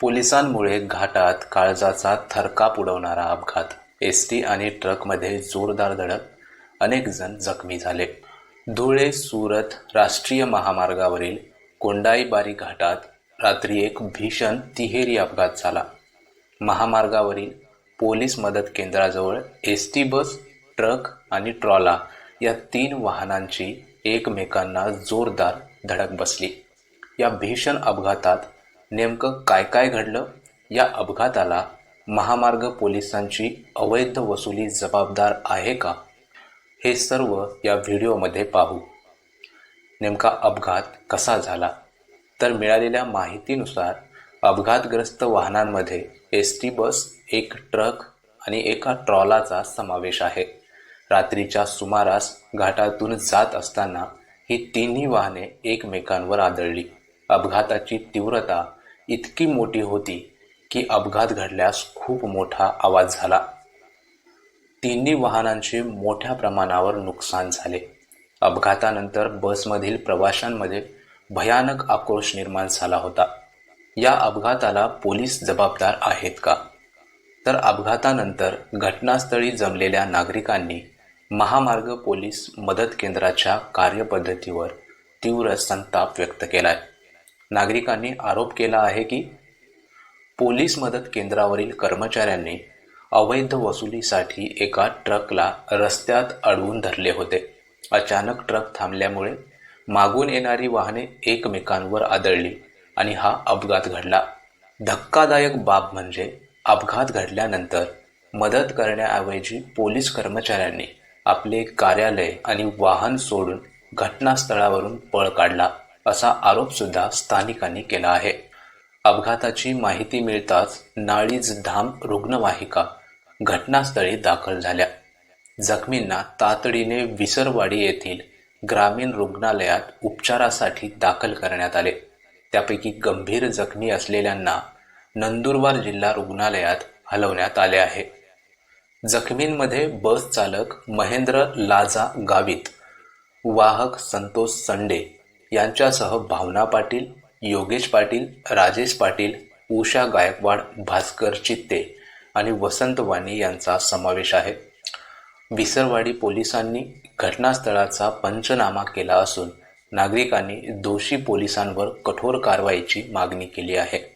पोलिसांमुळे घाटात काळजाचा थरकाप उडवणारा अपघात. एस टी आणि ट्रकमध्ये जोरदार धडक. अनेक जण जखमी झाले. धुळे सुरत राष्ट्रीय महामार्गावरील कोंडाईबारी घाटात रात्री एक भीषण तिहेरी अपघात झाला. महामार्गावरील पोलीस मदत केंद्राजवळ एस टी बस ट्रक आणि ट्रॉला या तीन वाहनांची एकमेकांना जोरदार धडक बसली. या भीषण अपघातात नेमकं काय काय घडलं? या अपघाताला महामार्ग पोलिसांची अवैध वसुली जबाबदार आहे का? हे सर्व या व्हिडिओमध्ये पाहू. नेमका अपघात कसा झाला? तर मिळालेल्या माहितीनुसार अपघातग्रस्त वाहनांमध्ये एस टी बस एक ट्रक आणि एका ट्रॉलाचा समावेश आहे. रात्रीच्या सुमारास घाटातून जात असताना ही तिन्ही वाहने एकमेकांवर आदळली. अपघाताची तीव्रता इतकी मोठी होती की अपघात घडल्यास खूप मोठा आवाज झाला. तिन्ही वाहनांचे मोठ्या प्रमाणावर नुकसान झाले. अपघातानंतर बसमधील प्रवाशांमध्ये भयानक आक्रोश निर्माण झाला होता. या अपघाताला पोलीस जबाबदार आहेत का? तर अपघातानंतर घटनास्थळी जमलेल्या नागरिकांनी महामार्ग पोलीस मदत केंद्राच्या कार्यपद्धतीवर तीव्र संताप व्यक्त केलाय. नागरिकांनी आरोप केला आहे की पोलीस मदत केंद्रावरील कर्मचाऱ्यांनी अवैध वसुलीसाठी एका ट्रकला रस्त्यात अडवून धरले होते. अचानक ट्रक थांबल्यामुळे मागून येणारी वाहने एकमेकांवर आदळली आणि हा अपघात घडला. धक्कादायक बाब म्हणजे अपघात घडल्यानंतर मदत करण्याऐवजी पोलीस कर्मचाऱ्यांनी आपले कार्यालय आणि वाहन सोडून घटनास्थळावरून पळ काढला. असा आरोप सुद्धा स्थानिकांनी केला आहे. अपघाताची माहिती मिळताच नाळीज धाम रुग्णवाहिका घटनास्थळी दाखल झाल्या. जखमींना तातडीने विसरवाडी येथील ग्रामीण रुग्णालयात उपचारासाठी दाखल करण्यात आले. त्यापैकी गंभीर जखमी असलेल्यांना नंदुरबार जिल्हा रुग्णालयात हलवण्यात आले आहे. जखमींमध्ये बस चालक महेंद्र लाजा गावित वाहक संतोष संडे यांच्यासह भावना पाटील योगेश पाटील राजेश पाटील उषा गायकवाड भास्कर चित्ते आणि वसंत वाणी यांचा समावेश आहे. विसरवाडी पोलिसांनी घटनास्थळाचा पंचनामा केला असून नागरिकांनी दोषी पोलिसांवर कठोर कारवाईची मागणी केली आहे.